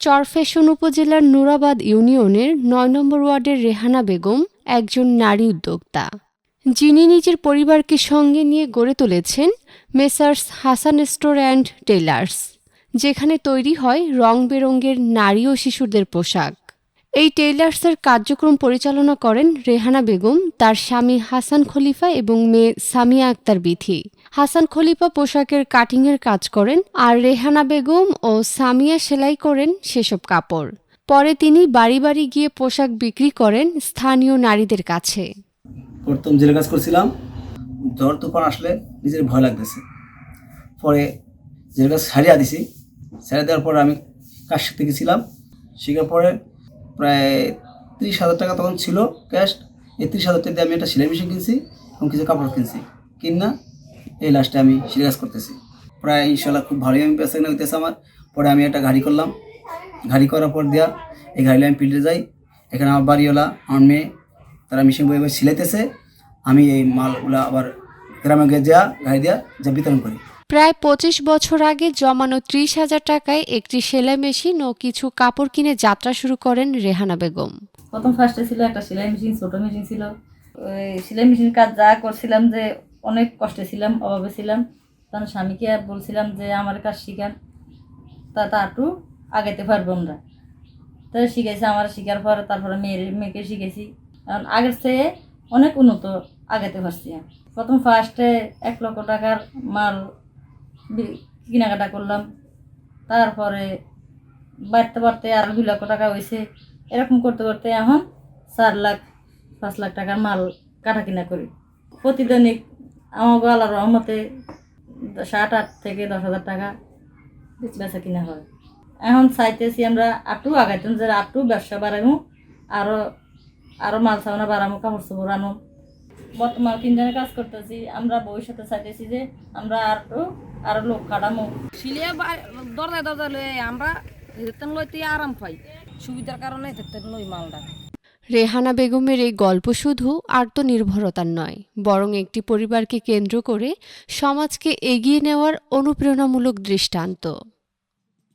চরফ্যাশন উপজেলার নুরাবাদ ইউনিয়নের নয় নম্বর ওয়ার্ডের রেহানা বেগম একজন নারী উদ্যোক্তা। যিনি নিজের পরিবারকে সঙ্গে নিয়ে গড়ে তুলেছেন messrs Hasan store and tailors যেখানে তৈরি হয় রং বেরঙের নারী ও শিশুদের পোশাক। এই টেইলার্সের কার্যক্রম পরিচালনা করেন রেহানা বেগম, তার স্বামী হাসান খলিফা এবং মেয়ে সামিয়া আক্তার বিথি। হাসান খলিফা পোশাকের কাটিংয়ের কাজ করেন আর রেহানা বেগম ও সামিয়া সেলাই করেন সেসব কাপড়। পরে তিনি বাড়ি বাড়ি গিয়ে পোশাক বিক্রি করেন স্থানীয় নারীদের কাছে। প্রথম জেলে কাজ করছিলাম, জ্বর তুফান আসলে নিজের ভয় লাগতেছে। পরে জেলে কাজ ছাড়িয়ে দিছি ছাড়িয়ে দেওয়ার পরে আমি কাজ শিখতে গেছিলাম, শেখার পরে প্রায় তিরিশ হাজার টাকা তখন ছিল ক্যাশ এই তিরিশ হাজার টাকা দিয়ে আমি একটা সেলাই মেশিন কিনছি এবং কিছু কাপড় কিনছি। কিনা এই লাস্টে আমি সেলাই কাজ করতেছি। প্রায় ইনশাল্লাহ খুব ভালোই আমি বেচা কেনা হইতেছে আমার। পরে আমি একটা গাড়ি করলাম। গাড়ি করার পর দেওয়া এই গাড়ি আমি ফিল্ডে যাই। এখানে আমার বাড়িওয়ালা, আমার মেয়ে, তারা মেশিন বই বই সিলাইতেছে। আমি এই মালগুলো আবার গ্রামে গিয়ে যা গাড়ি দিয়া যা বিতরণ করি। প্রায় পঁচিশ বছর আগে জমানো ত্রিশ হাজার টাকায় একটি সেলাই মেশিন ও কিছু কাপড় কিনে যাত্রা শুরু করেন রেহানা বেগম। প্রথম ফার্স্টে ছিল একটা সেলাই মেশিন, ছোট মেশিন ছিল। ওই সেলাই মেশিন কাজ যা করছিলাম যে অনেক কষ্টে ছিলাম, অভাবে ছিলাম। তখন স্বামীকে বলছিলাম যে, আমার কাজ শিখান। তা তা একটু আগাইতে পারব আমরা। তাই শিখেছি আমার শিখার পর তারপরে মেয়ের, মেয়েকে শিখেছি কারণ আগের চেয়ে অনেক উন্নত আগাতে পারছি। প্রথম ফার্স্টে এক লক্ষ টাকার মাল কেনাকাটা করলাম। তারপরে বাড়তে বাড়তে আরও দুই লক্ষ টাকা হয়েছে। এরকম করতে করতে এখন চার লাখ, পাঁচ লাখ টাকার মাল কাটা কিনা করি। প্রতিদিনই আমাকে আল্লাহ রহমতে ষাট আট থেকে দশ হাজার টাকা বেচা কিনা হয়। এখন চাইতেছি আমরা আটু আগাইতাম যে আটু ব্যবসা বাড়াইমু আরও আরও মাল সামনা বাড়ামু, কাপড় চোপড় আনো বর্তমান তিনজনের কাজ করতেছি আমরা ভবিষ্যতে চাইতেছি যে আমরা আরও আরও লোক কাটামু। সিলে দরজায় দরজায় লই আমরা হেতেন লইতে আরাম পাই। সুবিধার কারণে হেতেন লই মালটা রেহানা বেগমের এই গল্প শুধু আত্মনির্ভরতার নয় বরং একটি পরিবারকে কেন্দ্র করে সমাজকে এগিয়ে নেওয়ার অনুপ্রেরণামূলক দৃষ্টান্ত।